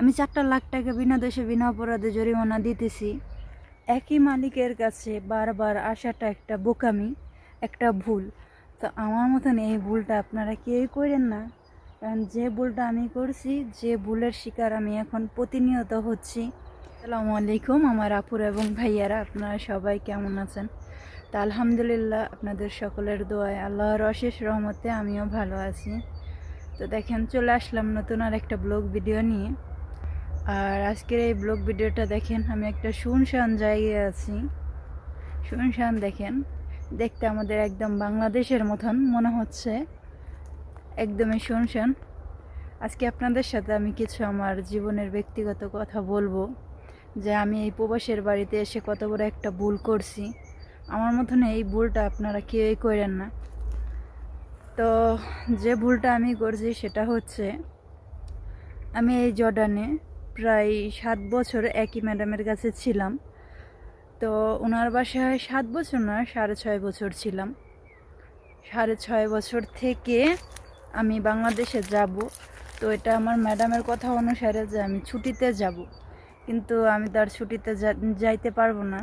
আমি চারটা লাখ টাকা বিনা দোষে, বিনা অপরাধে জরিমানা দিতেছি। একই মালিকের কাছে বারবার আসাটা একটা বোকামি, একটা ভুল। তো আমার মতন এই ভুলটা আপনারা কেউই করেন না। কারণ যে ভুলটা আমি করছি, যে ভুলের শিকার আমি এখন প্রতিনিয়ত হচ্ছি। আসসালামু আলাইকুম আমার আপুর এবং ভাইয়ারা, আপনারা সবাই কেমন আছেন? তা আলহামদুলিল্লাহ, আপনাদের সকলের দোয়ায় আল্লাহর অশেষ রহমতে আমিও ভালো আছি। তো দেখেন, চলে আসলাম নতুন আর একটা ব্লগ ভিডিও নিয়ে। আর আজকের এই ব্লগ ভিডিওটা দেখেন, আমি একটা শুনশান জায়গায় আছি। শুনশান দেখেন, দেখতে আমাদের একদম বাংলাদেশের মতন মনে হচ্ছে। একদমই শুনশান। আজকে আপনাদের সাথে আমি কিছু আমার জীবনের ব্যক্তিগত কথা বলব, যে আমি এই প্রবাসের বাড়িতে এসে কত বড় একটা ভুল করছি। আমার মতন এই ভুলটা আপনারা কেউই করেন না। তো যে ভুলটা আমি করছি সেটা হচ্ছে, আমি এই জর্ডানে প্রায় সাত বছর একই ম্যাডামের কাছে ছিলাম। তো ওনার বাসায় সাত বছর না, সাড়ে ছয় বছর ছিলাম। সাড়ে ছয় বছর থেকে আমি বাংলাদেশে যাব। তো এটা আমার ম্যাডামের কথা অনুসারে যে আমি ছুটিতে যাব। কিন্তু আমি তার ছুটিতে যাইতে পারব না।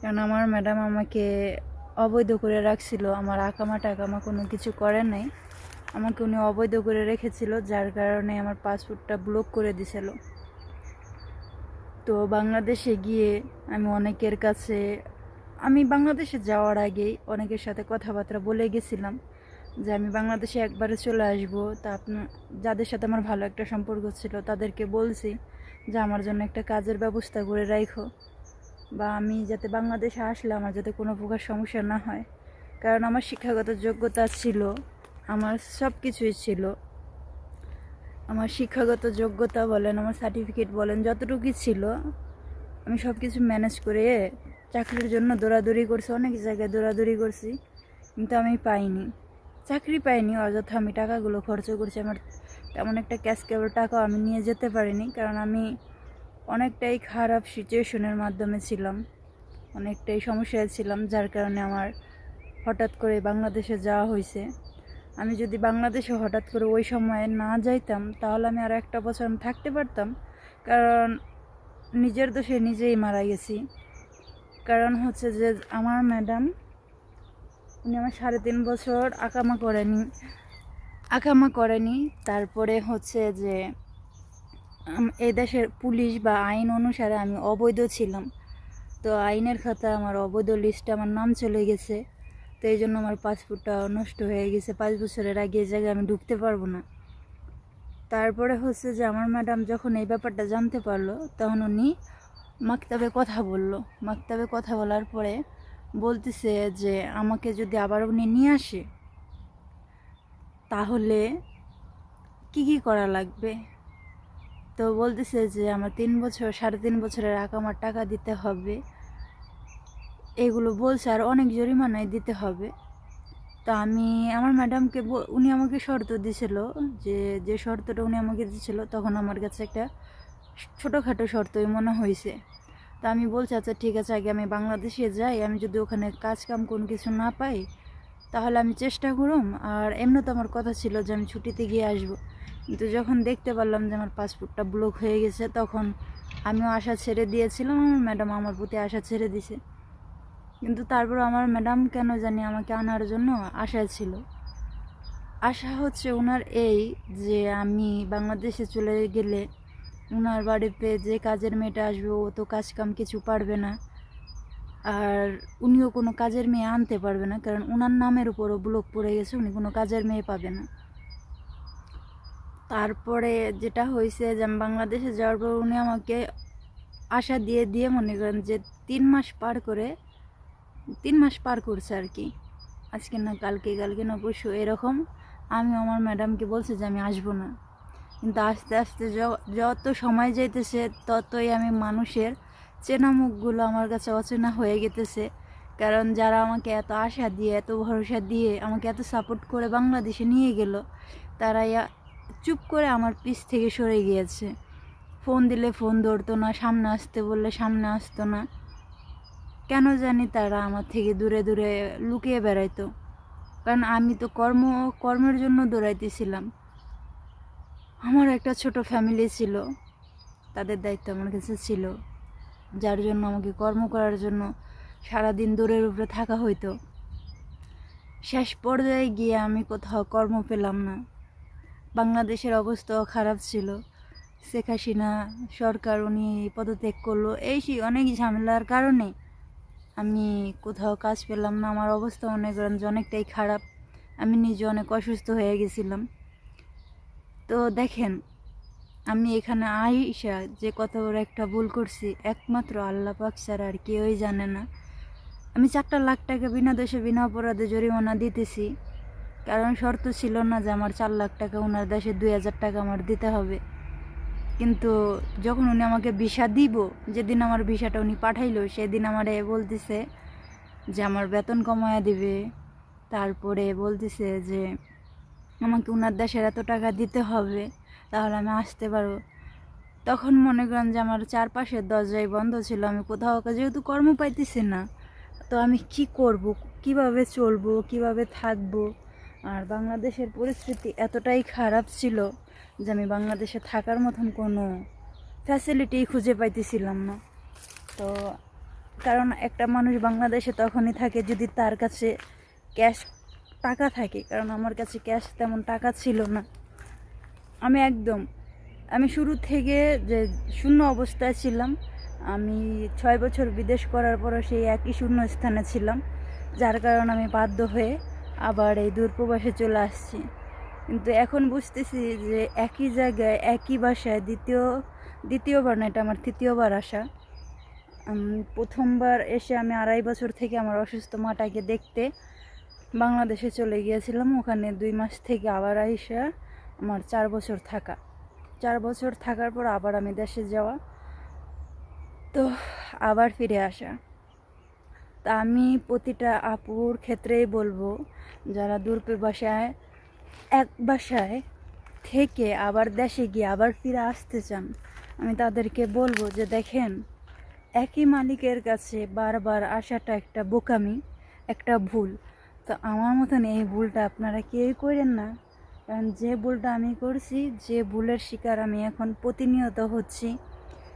কারণ আমার ম্যাডাম আমাকে অবৈধ করে রাখছিল। আমার আকামা টাকামা কোনো কিছু করে নাই। আমাকে উনি অবৈধ করে রেখেছিল, যার কারণে আমার পাসপোর্টটা ব্লক করে দিছিল। তো বাংলাদেশে গিয়ে আমি অনেকের কাছে, আমি বাংলাদেশে যাওয়ার আগেই অনেকের সাথে কথাবার্তা বলে গেছিলাম যে আমি বাংলাদেশে একবারে চলে আসব। তা আপনার যাদের সাথে আমার ভালো একটা সম্পর্ক ছিল তাদেরকে বলছি যে আমার জন্য একটা কাজের ব্যবস্থা করে রাখো বা আমি যাতে বাংলাদেশে আসলে আমার যাতে কোনো প্রকার সমস্যা না হয়। কারণ আমার শিক্ষাগত যোগ্যতা ছিল, আমার সব কিছুই ছিল। আমার শিক্ষাগত যোগ্যতা বলেন, আমার সার্টিফিকেট বলেন, যতটুকুই ছিল, আমি সব কিছু ম্যানেজ করে চাকরির জন্য দৌড়াদৌড়ি করছি, অনেক জায়গায় দৌড়াদৌড়ি করছি, কিন্তু আমি পাইনি। চাকরি পাইনি, অযথা আমি টাকাগুলো খরচ করছি, আমার তেমন একটা ক্যাশ কেবল টাকাও আমি নিয়ে যেতে পারিনি, কারণ আমি অনেকটাই খারাপ সিচুয়েশনের মাধ্যমে ছিলাম, অনেকটাই সমস্যায় ছিলাম, যার কারণে আমার হঠাৎ করে বাংলাদেশে যাওয়া হয়েছে। আমি যদি বাংলাদেশে হঠাৎ করে ওই সময়ে না যাইতাম, তাহলে আমি আর একটা বছর আমি থাকতে পারতাম। কারণ নিজের দোষে নিজেই মারা গেছি। কারণ হচ্ছে যে আমার ম্যাডাম, উনি আমার সাড়ে তিন বছর আকামা করেনি আকামা করেনি। তারপরে হচ্ছে যে এই দেশের পুলিশ বা আইন অনুসারে আমি অবৈধ ছিলাম। তো আইনের খাতা, আমার অবৈধ লিস্টে আমার নাম চলে গেছে। তো এই জন্য আমার পাসপোর্টটা নষ্ট হয়ে গেছে। পাঁচ বছরের আগে এই জায়গায় আমি ঢুকতে পারব না। তারপরে হচ্ছে যে আমার ম্যাডাম যখন এই ব্যাপারটা জানতে পারল, তখন উনি মাকতাবে কথা বলল। মাকতাবে কথা বলার পরে বলতেছে যে, আমাকে যদি আবার উনি নিয়ে আসে, তাহলে কি কি করা লাগবে? তো বলতেছে যে, আমার তিন বছর, সাড়ে তিন বছরের আগে আমার টাকা দিতে হবে। এগুলো বলছে আর অনেক জরিমানায় দিতে হবে। তো আমি, আমার ম্যাডামকে উনি আমাকে শর্ত দিছিল যে যে শর্তটা উনি আমাকে দিছিল, তখন আমার কাছে একটা ছোটোখাটো শর্তই মনে হয়েছে তো আমি বলছি আচ্ছা ঠিক আছে, আগে আমি বাংলাদেশে যাই, আমি যদি ওখানে কাজ কাম কোনো কিছু না পাই, তাহলে আমি চেষ্টা করুম। আর এমনি তো আমার কথা ছিল যে, আমি ছুটিতে গিয়ে আসব। কিন্তু যখন দেখতে পারলাম যে, আমার পাসপোর্টটা ব্লক হয়ে গেছে, তখন আমিও আশা ছেড়ে দিয়েছিলাম। আমার ম্যাডাম আমার প্রতি আশা ছেড়ে দিছে। কিন্তু তারপর আমার ম্যাডাম কেন জানি আমাকে আনার জন্য আশা ছিল। আশা হচ্ছে ওনার এই যে আমি বাংলাদেশে চলে গেলে ওনার বাড়িতে যে কাজের মেয়েটা আসবে, ও তো কাজ কাম কিছু পারবে না। আর উনিও কোনো কাজের মেয়ে আনতে পারবে না, কারণ ওনার নামের উপরও ব্লক পড়ে গেছে, উনি কোনো কাজের মেয়ে পাবে না। তারপরে যেটা হয়েছে যে বাংলাদেশে যাওয়ার পর উনি আমাকে আশা দিয়ে দিয়ে মনে করেন যে তিন মাস পার করে তিন মাস পার করছে আর কি। আজকে না, কালকে কালকে না, পরশু এরকম। আমি আমার ম্যাডামকে বলছি যে আমি আসব না। কিন্তু আস্তে আস্তে যত সময় যাইতেছে, ততই আমি মানুষের চেনা মুখগুলো আমার কাছে অচেনা হয়ে গেতেছে। কারণ যারা আমাকে এত আশা দিয়ে, এত ভরসা দিয়ে আমাকে এত সাপোর্ট করে বাংলাদেশে নিয়ে গেল, তারা চুপ করে আমার পিছ থেকে সরে গিয়েছে। ফোন দিলে ফোন ধরতো না, সামনে আসতে বললে সামনে আসতো না। কেন জানি তারা আমার থেকে দূরে দূরে লুকিয়ে বেড়াইতো। কারণ আমি তো কর্ম, কর্মের জন্য দৌড়াইতেছিলাম। আমার একটা ছোট ফ্যামিলি ছিল। তাদের দায়িত্ব আমার কাছে ছিল। যার জন্য আমাকে কর্ম করার জন্য সারাদিন দূরের উপরে থাকা হইতো। শেষ পর্যায়ে গিয়ে আমি কোথাও কর্ম পেলাম না। বাংলাদেশের অবস্থাও খারাপ ছিল। শেখ হাসিনা সরকার উনি পদত্যাগ করল, এই সেই অনেক ঝামেলার কারণে আমি কোথাও কাজ পেলাম না, আমার অবস্থা অনেক অনেকটাই খারাপ। আমি নিজে অনেক অসুস্থ হয়ে গেছিলাম। তো দেখেন, আমি এখানে আইসা যে কত বড় একটা ভুল করছি, একমাত্র আল্লাহ পাক ছাড়া আর কেউই জানে না। আমি চারটা লাখ টাকা বিনা দোষে, বিনা অপরাধে জরিমানা দিতেছি। কারণ শর্ত ছিল না যে আমার চার লাখ টাকা ওনার দেশে দুই হাজার টাকা আমার দিতে হবে। কিন্তু যখন উনি আমাকে ভিসা দিব, যেদিন আমার ভিসাটা উনি পাঠাইলো, সেদিন আমার এ বলতেছে যে আমার বেতন কমায়া দিবে। তারপরে বলতেছে যে আমাকে উনার দেশের এত টাকা দিতে হবে, তাহলে আমি আসতে পারব। তখন মনে করেন যে আমার চারপাশের দরজাই বন্ধ ছিল, আমি কোথাও যেহেতু কর্ম পাইতেছি না, তো আমি কি করব? কীভাবে চলবো? কীভাবে থাকব? আর বাংলাদেশের পরিস্থিতি এতটাই খারাপ ছিল যে আমি বাংলাদেশে থাকার মতন কোনো ফ্যাসিলিটি খুঁজে পাইতেছিলাম না। তো কারণ একটা মানুষ বাংলাদেশে তখনই থাকে যদি তার কাছে ক্যাশ টাকা থাকে, কারণ আমার কাছে ক্যাশ তেমন টাকা ছিল না। আমি একদম, আমি শুরু থেকে যে শূন্য অবস্থায় ছিলাম, আমি ছয় বছর বিদেশ করার পরও সেই একই শূন্য স্থানে ছিলাম, যার কারণে আমি বাধ্য হয়ে আবার এই দূরপ্রবাসে চলে আসছি। কিন্তু এখন বুঝতেছি যে একই জায়গায়, একই বাসায় দ্বিতীয় দ্বিতীয়বার না, এটা আমার তৃতীয়বার আসা। প্রথমবার এসে আমি আড়াই বছর থেকে আমার অসুস্থ মাটাকে দেখতে বাংলাদেশে চলে গিয়েছিলাম। ওখানে দুই মাস থেকে আবার আইসা আমার চার বছর থাকা। চার বছর থাকার পর আবার আমি দেশে যাওয়া। তো আবার ফিরে আসা। তা আমি প্রতিটা আপুর ক্ষেত্রেই বলব, যারা দূরপের বাসায়, এক বাসায় থেকে আবার দেশে গিয়ে আবার ফিরে আসতে চান, আমি তাদেরকে বলব যে দেখেন, একই মালিকের কাছে বারবার আসাটা একটা বোকামি, একটা ভুল। তো আমার মতন এই ভুলটা আপনারা কেউই করেন না। কারণ যে ভুলটা আমি করছি, যে ভুলের শিকার আমি এখন প্রতিনিয়ত হচ্ছি।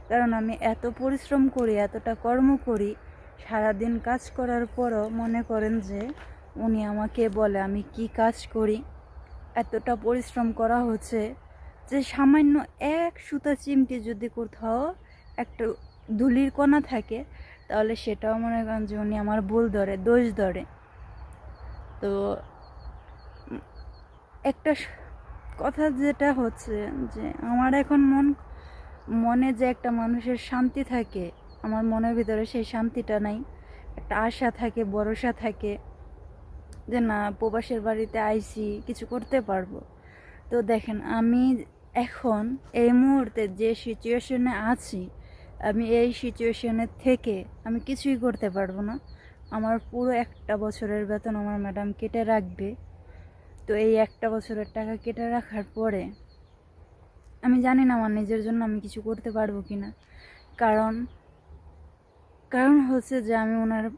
কারণ আমি এত পরিশ্রম করি, এতটা কর্ম করি সারাদিন কাজ করার পরও মনে করেন যে উনি আমাকে বলে, আমি কি কাজ করি? এতটা পরিশ্রম করা হচ্ছে যে সামান্য এক সুতা চিমটি যদি কোথাও একটা ধুলির কণা থাকে, তাহলে সেটাও মনে করেন যে উনি আমার ভুল ধরে, দোষ ধরে। তো একটা কথা যেটা হচ্ছে যে আমার এখন মন, মনে যে একটা মানুষের শান্তি থাকে আমার মনের ভিতরে সেই শান্তিটা নাই। একটা আশা থাকে, ভরসা থাকে যে না, প্রবাসের বাড়িতে আইছি, কিছু করতে পারব। তো দেখেন, আমি এখন এই মুহূর্তে যে সিচুয়েশনে আছি, আমি এই সিচুয়েশনের থেকে আমি কিছুই করতে পারব না। আমার পুরো একটা বছরের বেতন আমার ম্যাডাম কেটে রাখবে। তো এই একটা বছরের টাকা কেটে রাখার পরে আমি জানি না আমার নিজের জন্য আমি কিছু করতে পারব কি না কারণ কারণ হচ্ছে যে আমি ওনার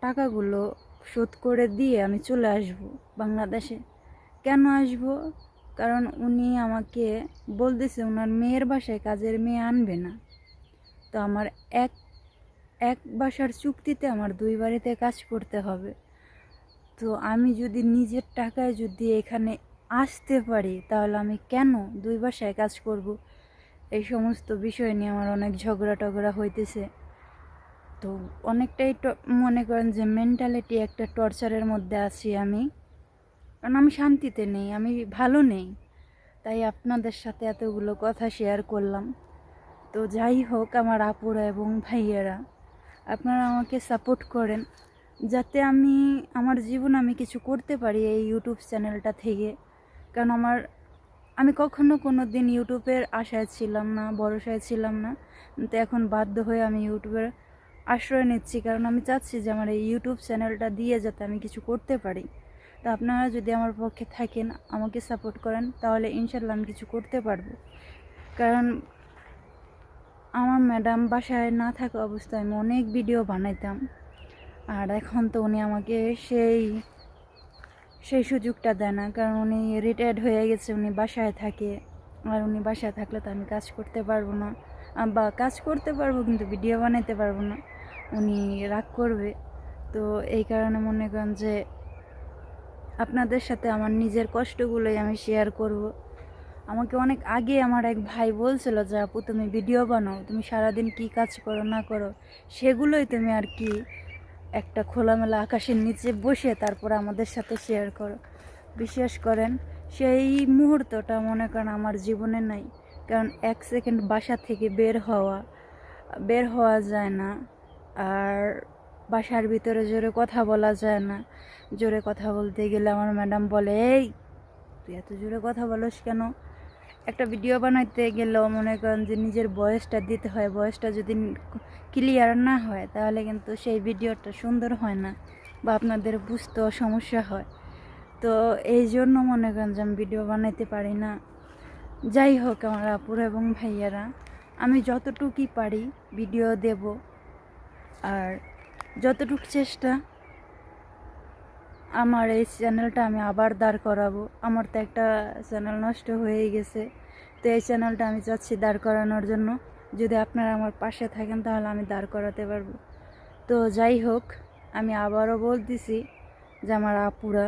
টাকাগুলো শোধ করে দিয়ে আমি চলে আসব বাংলাদেশে। কেন আসব? কারণ উনি আমাকে বলতেছে ওনার মেয়ের বাসায় কাজের মেয়ে আনবে না। তো আমার এক এক বাসার চুক্তিতে আমার দুই বাড়িতে কাজ করতে হবে। তো আমি যদি নিজের টাকায় যদি এখানে আসতে পারি, তাহলে আমি কেন দুই বাসায় কাজ করব? এই সমস্ত বিষয় নিয়ে আমার অনেক ঝগড়া টগড়া হইতেছে। তো অনেকটাই মনে করেন যে মেন্টালিটি একটা টর্চারের মধ্যে আছি আমি। কারণ আমি শান্তিতে নেই, আমি ভালো নেই। তাই আপনাদের সাথে এতগুলো কথা শেয়ার করলাম। তো যাই হোক আমার আপুরা এবং ভাইয়েরা, আপনারা আমাকে সাপোর্ট করেন। যাতে আমি, আমার জীবন আমি কিছু করতে পারি এই ইউটিউব চ্যানেলটা থেকে। কারণ আমার, আমি কখনো কোনো দিন ইউটিউবের আশায় ছিলাম না, ভরসায় ছিলাম না। তো এখন বাধ্য হয়ে আমি ইউটিউবের আশ্রয় নিচ্ছি। কারণ আমি চাচ্ছি যে আমার এই ইউটিউব চ্যানেলটা দিয়ে যাতে আমি কিছু করতে পারি। তা আপনারা যদি আমার পক্ষে থাকেন, আমাকে সাপোর্ট করেন, তাহলে ইনশাল্লাহ আমি কিছু করতে পারব। কারণ আমার ম্যাডাম বাসায় না থাকা অবস্থায় আমি অনেক ভিডিও বানাইতাম। আর এখন তো উনি আমাকে সেই সেই সুযোগটা দেয় না। কারণ উনি রিটায়ার্ড হয়ে গেছে, উনি বাসায় থাকে। আর উনি বাসায় থাকলে তো আমি কাজ করতে পারব না। বা কাজ করতে পারব কিন্তু ভিডিও বানাইতে পারব না। উনি রাগ করবে। তো এই কারণে মনে করেন যে আপনাদের সাথে আমার নিজের কষ্টগুলোই আমি শেয়ার করব। আমাকে অনেক আগে আমার এক ভাই বলছিল যে, আপু, তুমি ভিডিও বানাও, তুমি সারাদিন কি কাজ করো, না করো, সেগুলোই তুমি আর কি একটা খোলামেলা আকাশের নিচে বসে তারপর আমাদের সাথে শেয়ার করো। বিশ্বাস করেন, সেই মুহূর্তটা মনে করেন আমার জীবনে নাই। কারণ এক সেকেন্ড বাসা থেকে বের হওয়া বের হওয়া যায় না। আর বাসার ভিতরে জোরে কথা বলা যায় না। জোরে কথা বলতে গেলে আমার ম্যাডাম বলে, এই, তুই এত জোরে কথা বলিস কেন? একটা ভিডিও বানাইতে গেলেও মনে করেন যে নিজের বয়সটা দিতে হয়, বয়সটা যদি ক্লিয়ার না হয়, তাহলে কিন্তু সেই ভিডিওটা সুন্দর হয় না বা আপনাদের বুঝতেও সমস্যা হয়। তো এই জন্য মনে করেন যে আমি ভিডিও বানাইতে পারি না। যাই হোক আমার আপুর এবং ভাইয়ারা, আমি যতটুকুই পারি ভিডিও দেব। আর যতটুকু চেষ্টা, আমার এই চ্যানেলটা আমি আবার দাঁড় করাবো। আমার তো একটা চ্যানেল নষ্ট হয়ে গেছে। তো এই চ্যানেলটা আমি চাচ্ছি দাঁড় করানোর জন্য। যদি আপনারা আমার পাশে থাকেন, তাহলে আমি দাঁড় করাতে পারব। তো যাই হোক, আমি আবারও বলতেছি যে আমার আপুরা,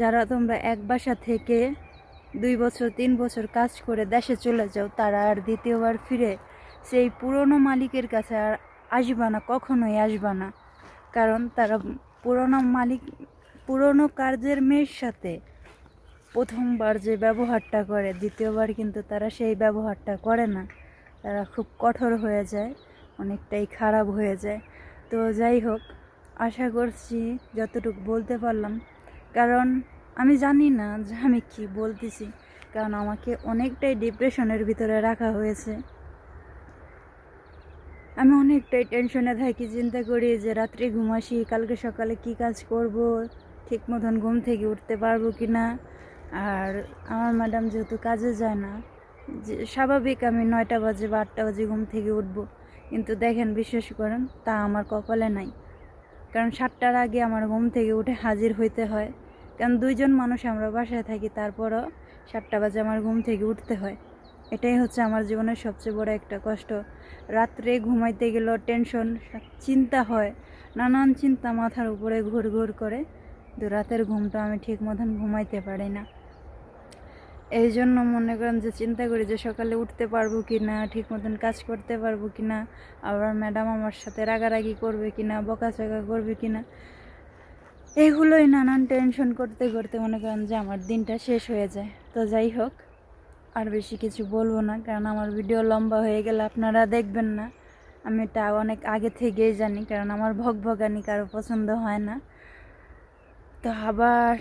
যারা তোমরা এক বাসা থেকে দুই বছর, তিন বছর কাজ করে দেশে চলে যাও, তারা আর দ্বিতীয়বার ফিরে সেই পুরনো মালিকের কাছে আর আসবা না, কখনোই আসবা না। কারণ তারা পুরনো মালিক, পুরনো কার্যের মেয়ের সাথে প্রথমবার যে ব্যবহারটা করে, দ্বিতীয়বার কিন্তু তারা সেই ব্যবহারটা করে না। তারা খুব কঠোর হয়ে যায়, অনেকটাই খারাপ হয়ে যায়। তো যাই হোক, আশা করছি যতটুকু বলতে পারলাম। কারণ আমি জানি না যে আমি কি বলতেছি, কারণ আমাকে অনেকটাই ডিপ্রেশনের ভিতরে রাখা হয়েছে। আমি অনেকটাই টেনশনে থাকি, চিন্তা করি যে রাত্রে ঘুমাসি কালকে সকালে কি কাজ করব, ঠিক মতন ঘুম থেকে উঠতে পারব কি না আর আমার ম্যাডাম যেহেতু কাজে যায় না, যে স্বাভাবিক আমি নয়টা বাজে বা আটটা বাজে ঘুম থেকে উঠবো। কিন্তু দেখেন, বিশ্বাস করেন, তা আমার কপালে নাই। কারণ সাতটার আগে আমার ঘুম থেকে উঠে হাজির হইতে হয়। কারণ দুইজন মানুষ আমরা বাসায় থাকি, তারপরও সাতটা বাজে আমার ঘুম থেকে উঠতে হয়। এটাই হচ্ছে আমার জীবনের সবচেয়ে বড় একটা কষ্ট। রাত্রে ঘুমাইতে গেলেও টেনশন চিন্তা হয়, নানান চিন্তা মাথার উপরে ঘুর ঘুর করে। তো রাতের ঘুমটা আমি ঠিক মতন ঘুমাইতে পারি না। এই জন্য মনে করেন যে চিন্তা করি যে সকালে উঠতে পারব কি না ঠিক মতন কাজ করতে পারব কি না আবার ম্যাডাম আমার সাথে রাগারাগি করবে কি না বকাচকা করবে কি না এগুলোই নানান টেনশন করতে করতে মনে করেন যে আমার দিনটা শেষ হয়ে যায়। তো যাই হোক আর বেশি কিছু বলব না, কারণ আমার ভিডিও লম্বা হয়ে গেলে আপনারা দেখবেন না। আমি এটা অনেক আগে থেকেই জানি, কারণ আমার ভগভগানি কারও পছন্দ হয় না। তো আবার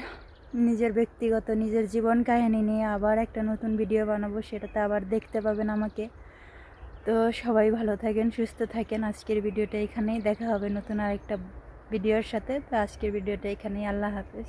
নিজের ব্যক্তিগত, নিজের জীবন কাহিনী নিয়ে আবার একটা নতুন ভিডিও বানাবো, সেটাতে আবার দেখতে পাবেন আমাকে। তো সবাই ভালো থাকেন, সুস্থ থাকেন। আজকের ভিডিওটা এখানেই, দেখা হবে নতুন আরেকটা ভিডিওর সাথে। তো আজকের ভিডিওটা এখানেই, আল্লাহ হাফেজ।